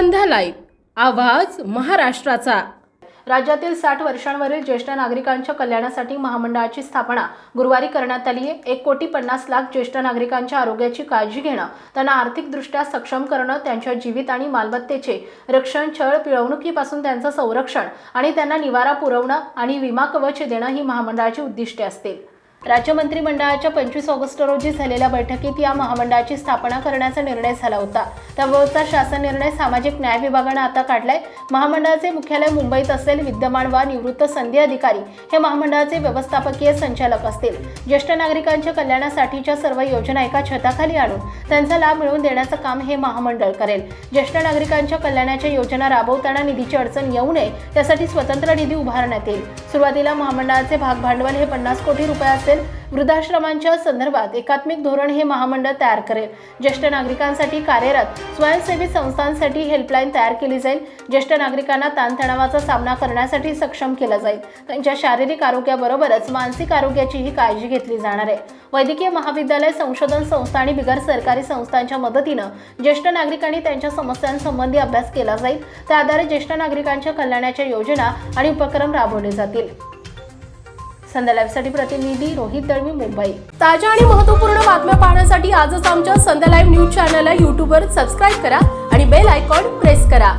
संध्या live आवाज महाराष्ट्राचा. राज्यातील साठ वर्षांवरील ज्येष्ठ नागरिकांच्या कल्याणासाठी महामंडळाची स्थापना. गुरुवारी करण्यात आली आहे. एक कोटी पन्नास लाख ज्येष्ठ नागरिकांच्या आरोग्याची काळजी घेणं त्यांना आर्थिकदृष्ट्या सक्षम करणं त्यांच्या जीवित आणि मालमत्तेचे रक्षण छळ पिळवणुकीपासून त्यांचं संरक्षण आणि त्यांना निवारा पुरवणं आणि विमा कवच देणं ही महामंडळाची उद्दिष्टे असतील. राज्य मंत्रिमंडळाच्या पंचवीस ऑगस्ट रोजी झालेल्या बैठकीत या महामंडळाची स्थापना करण्याचा निर्णय झाला होता. त्याबाबतचा शासन निर्णय सामाजिक न्याय विभागानं आता काढलाय. महामंडळाचे मुख्यालय मुंबईत असेल विद्यमान वा निवृत्त संधी अधिकारी हे महामंडळाचे व्यवस्थापकीय संचालक असतील. ज्येष्ठ नागरिकांच्या कल्याणासाठीच्या सर्व योजना एका छताखाली आणून त्यांचा लाभ मिळवून देण्याचं काम हे महामंडळ करेल. ज्येष्ठ नागरिकांच्या कल्याणाच्या योजना राबवताना निधीची अडचण येऊ नये त्यासाठी स्वतंत्र निधी उभारण्यात येईल. सुरुवातीला महामंडळाचे भागभांडवल हे पन्नास कोटी रुपये असेल वृद्धाश्रमांच्या संदर्भात एकात्मिक धोरण हे महामंडळ तयार करेल. ज्येष्ठ नागरिकांसाठी कार्यरत स्वयंसेवी संस्थांसाठी हेल्पलाईन तयार केली जाईल. ज्येष्ठ नागरिकांना ताणतणावाचा सामना करण्यासाठी सक्षम केलं जाईल. त्यांच्या शारीरिक आरोग्याबरोबरच मानसिक आरोग्याचीही काळजी घेतली जाणार आहे. वैद्यकीय महाविद्यालय संशोधन संस्था आणि बिगर सरकारी संस्थांच्या मदतीनं ज्येष्ठ नागरिकांनी त्यांच्या समस्यांसंबंधी अभ्यास केला जाईल. त्या आधारे ज्येष्ठ नागरिकांच्या कल्याणाच्या योजना आणि उपक्रम राबवले जातील. संध्या लाईव्हसाठी प्रतिनिधी रोहित दळवी मुंबई. ताज्या आणि महत्त्वपूर्ण बातम्या पाहण्यासाठी आजच आमच्या संध्या लाईव्ह न्यूज चॅनलला युट्यूबवर सबस्क्राईब करा आणि बेल आयकॉन प्रेस करा.